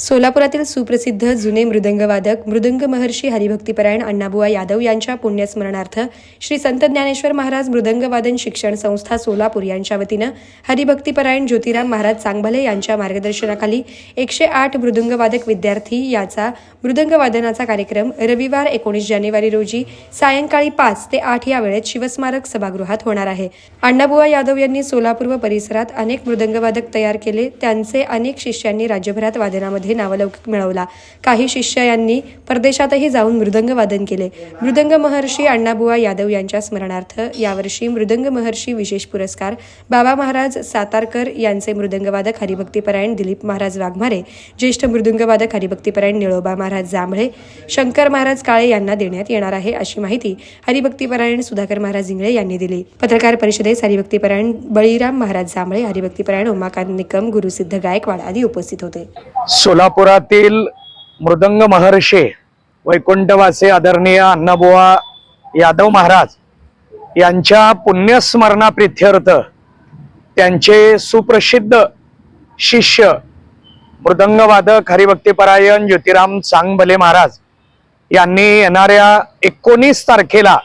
सोलापुरातील सुप्रसिद्ध जुने मृदंगवादक मृदंग महर्षी हरिभक्तीपरायण अण्णाबुवा यादव यांच्या पुण्यस्मरणार्थ श्री संत ज्ञानेश्वर महाराज मृदंगवादन शिक्षण संस्था सोलापूर यांच्या वतीनं हरिभक्तीपरायण ज्योतिराम महाराज चांगभले यांच्या मार्गदर्शनाखाली एकशे आठ मृदंगवादक विद्यार्थी याचा मृदंगवादनाचा कार्यक्रम रविवार एकोणीस जानेवारी रोजी सायंकाळी पाच ते आठ या वेळेत शिवस्मारक सभागृहात होणार आहे. अण्णाबुवा यादव यांनी सोलापूर व परिसरात अनेक मृदंगवादक तयार केले. त्यांचे अनेक शिष्यांनी राज्यभरात वादनामध्ये नावलौकिक मिळवला. काही शिष्य यांनी परदेशातही जाऊन मृदंग वादन केले. मृदंग महर्षी अण्णाबुवा यादव यांच्या स्मरणार्थ यावर्षी मृदंग महर्षी विशेष पुरस्कार बाबा महाराज सातारकर यांचे मृदंगवादक हरिभक्तीपरायण दिलीप महाराज वाघमारे ज्येष्ठ मृदंगवादक हरिभक्तीपरायण निळोबा महाराज जांभळे शंकर महाराज काळे यांना देण्यात येणार आहे अशी माहिती हरिभक्तीपरायण सुधाकर महाराज इंगळे यांनी दिली. पत्रकार परिषदेस हरिभक्तीपरायण बळीराम महाराज जांभळे हरिभक्तीपरायण उमाकांत निकम गुरुसिद्ध गायकवाड आदी उपस्थित होते. कोल्हापुरातील मृदंग महर्षी वैकुंठवासी आदरणीय अण्णाबुवा यादव महाराज यांच्या पुण्यस्मरणाप्रित्यर्थ त्यांचे सुप्रसिद्ध शिष्य मृदंगवादक हरिभक्तीपरायण ज्योतिराम चांगभले महाराज यांनी येणाऱ्या एकोणीस तारखेला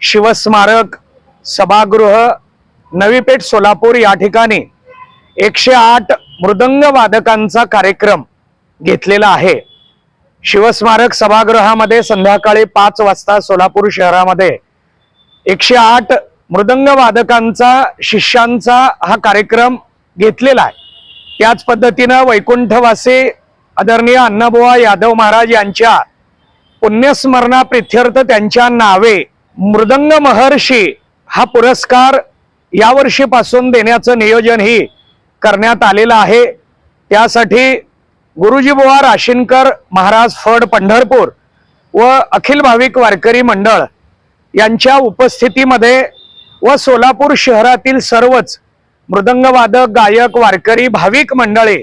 शिवस्मारक सभागृह नवी पेठ सोलापूर या ठिकाणी एकशे आठ मृदंग वादकांचा कार्यक्रम घेतलेला आहे. शिवस्मारक सभागृहामध्ये संध्याकाळी पाच वाजता सोलापूर शहरामध्ये एकशे आठ मृदंग वादकांचा शिष्यांचा हा कार्यक्रम घेतलेला आहे. त्याच पद्धतीनं वैकुंठवासी आदरणीय अण्णाबुवा यादव महाराज यांच्या पुण्यस्मरणाप्रित्यर्थ त्यांच्या नावे मृदंग महर्षी हा पुरस्कार यावर्षीपासून देण्याचं नियोजनही करण्यात आलेलं आहे. त्यासाठी गुरुजी बुवा राशीनकर महाराज फड पंढरपूर व अखिल भाविक वारकरी मंडळ यांच्या उपस्थितीमध्ये व सोलापूर शहरातील सर्वच मृदंगवादक गायक वारकरी भाविक मंडळे